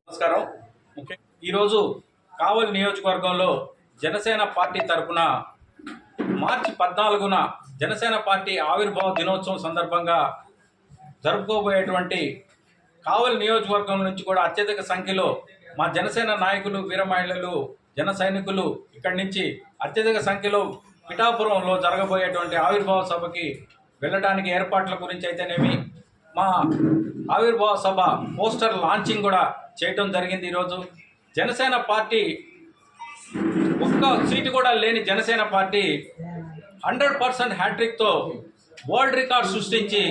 నమస్కారం. ముఖ్య ఈరోజు కావలి నియోజకవర్గంలో జనసేన పార్టీ తరపున మార్చి పద్నాలుగున జనసేన పార్టీ ఆవిర్భావ దినోత్సవం సందర్భంగా జరుపుకోబోయేటువంటి కావలి నియోజకవర్గం నుంచి కూడా అత్యధిక సంఖ్యలో మా జనసేన నాయకులు వీర మహిళలు జన సైనికులు ఇక్కడి నుంచి అత్యధిక సంఖ్యలో పిఠాపురంలో జరగబోయేటువంటి ఆవిర్భావ సభకి వెళ్ళడానికి ఏర్పాట్ల గురించి అయితేనేమి మా ఆవిర్భావ సభ పోస్టర్ లాంచింగ్ కూడా చేయటం జరిగింది ఈరోజు. జనసేన పార్టీ ఒక్క సీటు కూడా లేని జనసేన పార్టీ హండ్రెడ్ పర్సెంట్ హ్యాట్రిక్తో వరల్డ్ రికార్డ్ సృష్టించి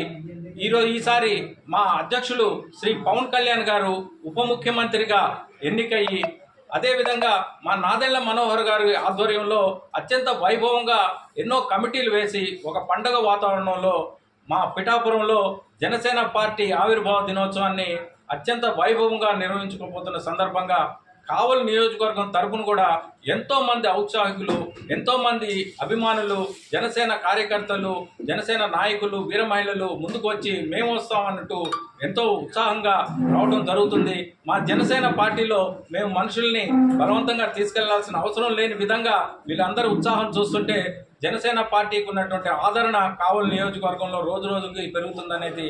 ఈరోజు ఈసారి మా అధ్యక్షులు శ్రీ పవన్ కళ్యాణ్ గారు ఉప ముఖ్యమంత్రిగా ఎన్నికయ్యి అదేవిధంగా మా నాదెళ్ళ మనోహర్ గారి ఆధ్వర్యంలో అత్యంత వైభవంగా ఎన్నో కమిటీలు వేసి ఒక పండగ వాతావరణంలో మా పిఠాపురంలో జనసేన పార్టీ ఆవిర్భావ దినోత్సవాన్ని అత్యంత వైభవంగా నిర్వహించుకోబోతున్న సందర్భంగా కావలి నియోజకవర్గం తరపున కూడా ఎంతో మంది ఔత్సాహికులు ఎంతో మంది అభిమానులు జనసేన కార్యకర్తలు జనసేన నాయకులు వీర మహిళలు ముందుకు వచ్చి మేము వస్తామన్నట్టు ఎంతో ఉత్సాహంగా రావడం జరుగుతుంది. మా జనసేన పార్టీలో మేము మనుషుల్ని బలవంతంగా తీసుకెళ్ళాల్సిన అవసరం లేని విధంగా వీళ్ళందరూ ఉత్సాహం చూస్తుంటే జనసేన పార్టీకి ఉన్నటువంటి ఆదరణ కావలి నియోజకవర్గంలో రోజు రోజుకి పెరుగుతుందనేది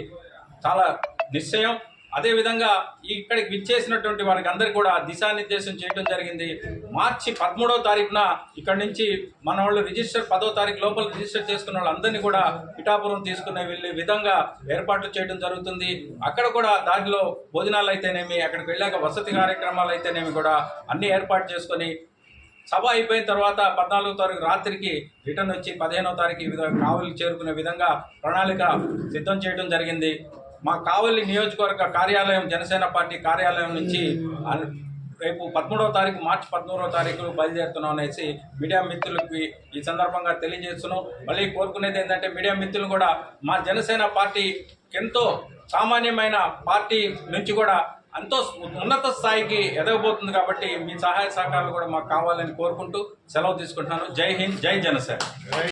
చాలా నిశ్చయం. అదేవిధంగా ఇక్కడికి విచ్చేసినటువంటి వారికి అందరికీ కూడా దిశానిర్దేశం చేయడం జరిగింది. మార్చి పదమూడవ తారీఖున ఇక్కడ నుంచి మన వాళ్ళు రిజిస్టర్ పదో తారీఖు లోపల రిజిస్టర్ చేసుకున్న వాళ్ళందరినీ కూడా పిఠాపురం తీసుకునే వెళ్ళే విధంగా ఏర్పాట్లు చేయడం జరుగుతుంది. అక్కడ కూడా దారిలో భోజనాలు అయితేనేమి అక్కడికి వెళ్ళాక వసతి కార్యక్రమాలు అయితేనేమి కూడా అన్ని ఏర్పాటు చేసుకొని సభ అయిపోయిన తర్వాత పద్నాలుగో తారీఖు రాత్రికి రిటర్న్ వచ్చి పదిహేనో తారీఖు ఈ విధంగా కావులు చేరుకునే విధంగా ప్రణాళిక సిద్ధం చేయడం జరిగింది. మా కావలి నియోజకవర్గ కార్యాలయం జనసేన పార్టీ కార్యాలయం నుంచి రేపు పదమూడవ తారీఖు మార్చి పదమూడవ తారీఖు బయలుదేరుతున్నాం అనేసి మీడియా మిత్రులకి ఈ సందర్భంగా తెలియజేస్తున్నాం. మళ్ళీ కోరుకునేది ఏంటంటే మీడియా మిత్రులు కూడా మా జనసేన పార్టీ ఎంతో సామాన్యమైన పార్టీ నుంచి కూడా ఎంతో ఉన్నత స్థాయికి ఎదగబోతుంది కాబట్టి మీ సహాయ సహకారాలు కూడా మాకు కావాలని కోరుకుంటూ సెలవు తీసుకుంటున్నాను. జై హింద్ జై జనసేన.